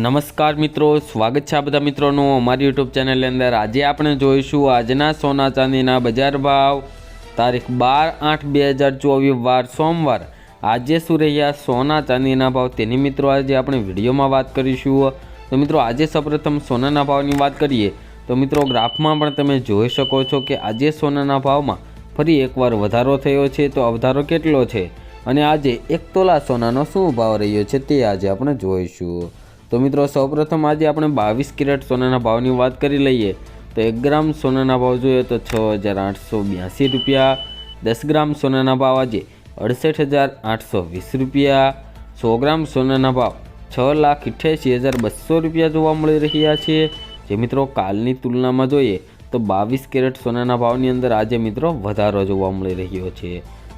નમસ્કાર મિત્રો, સ્વાગત છે આ બધા મિત્રોનું અમારી યુટ્યુબ ચેનલની અંદર. આજે આપણે જોઈશું આજના સોના ચાંદીના બજાર ભાવ. તારીખ બાર આઠ બે હજાર ચોવીસ, વાર સોમવાર. આજે શું રહ્યા સોના ચાંદીના ભાવ તેની મિત્રો આજે આપણે વિડીયોમાં વાત કરીશું. તો મિત્રો, આજે સૌપ્રથમ સોનાના ભાવની વાત કરીએ. તો મિત્રો, ગ્રાફમાં પણ તમે જોઈ શકો છો કે આજે સોનાના ભાવમાં ફરી એકવાર વધારો થયો છે. તો વધારો કેટલો છે? અને આજે એક તોલા સોનાનો શું ભાવ રહ્યો છે તે આજે આપણે જોઈશું. તો મિત્રો, સૌપ્રથમ આજે આપણે બાવીસ કેરેટ સોનાના ભાવની વાત કરી લઈએ. તો એક ગ્રામ સોનાના ભાવ જોઈએ તો છ હજાર આઠસો બ્યાસી રૂપિયા, દસ ગ્રામ સોનાના ભાવ આજે અડસઠ હજાર આઠસો વીસ રૂપિયા, સો ગ્રામ સોનાના ભાવ છ લાખ અઠ્યાસી હજાર બસો રૂપિયા જોવા મળી રહ્યા છે. જે મિત્રો, કાલની તુલનામાં જોઈએ તો બાવીસ કેરેટ સોનાના ભાવની અંદર આજે મિત્રો વધારો જોવા મળી રહ્યો છે.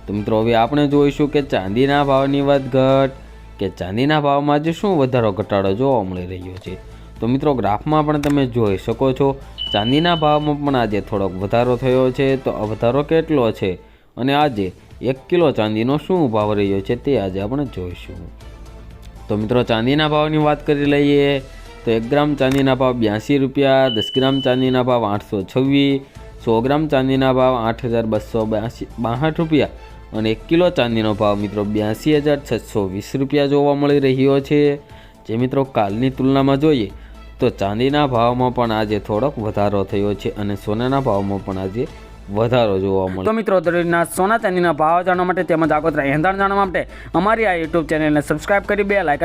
તો મિત્રો, હવે આપણે જોઈશું કે ચાંદીના ભાવની વધઘટ કે ચાંદીના ભાવમાં આજે શું વધારો ઘટાડો જોવા મળી રહ્યો છે? તો મિત્રો, ગ્રાફમાં પણ તમે જોઈ શકો છો, ચાંદીના ભાવમાં પણ આજે થોડોક વધારો થયો છે. તો આ વધારો કેટલો છે? અને આજે એક કિલો ચાંદીનો શું ભાવ રહ્યો છે તે આજે આપણે જોઈશું. તો મિત્રો, ચાંદીના ભાવની વાત કરી લઈએ, તો એક ગ્રામ ચાંદીના ભાવ બ્યાસી રૂપિયા, દસ ગ્રામ ચાંદીના ભાવ આઠસો છવ્વીસ, સો ગ્રામ ચાંદીના ભાવ આઠ હજાર બસો બ્યાસી, બાસઠ રૂપિયા. અને એક કિલો ચાંદીનો ભાવ મિત્રો બ્યાસી હજાર છસો વીસ રૂપિયા જોવા મળી રહ્યો છે. જે મિત્રો કાલની તુલનામાં જોઈએ તો ચાંદીના ભાવમાં પણ આજે થોડોક વધારો થયો છે અને સોનાના ભાવમાં પણ આજે વધારો જોવા મળે તો મિત્રો દરરોજના સોના ચાંદીના ભાવ જાણવા માટે તેમજ આગોતરા એંધાણ જાણવા માટે અમારી આ યુટ્યુબ ચેનલને સબસ્ક્રાઇબ કરી, બે લાઈક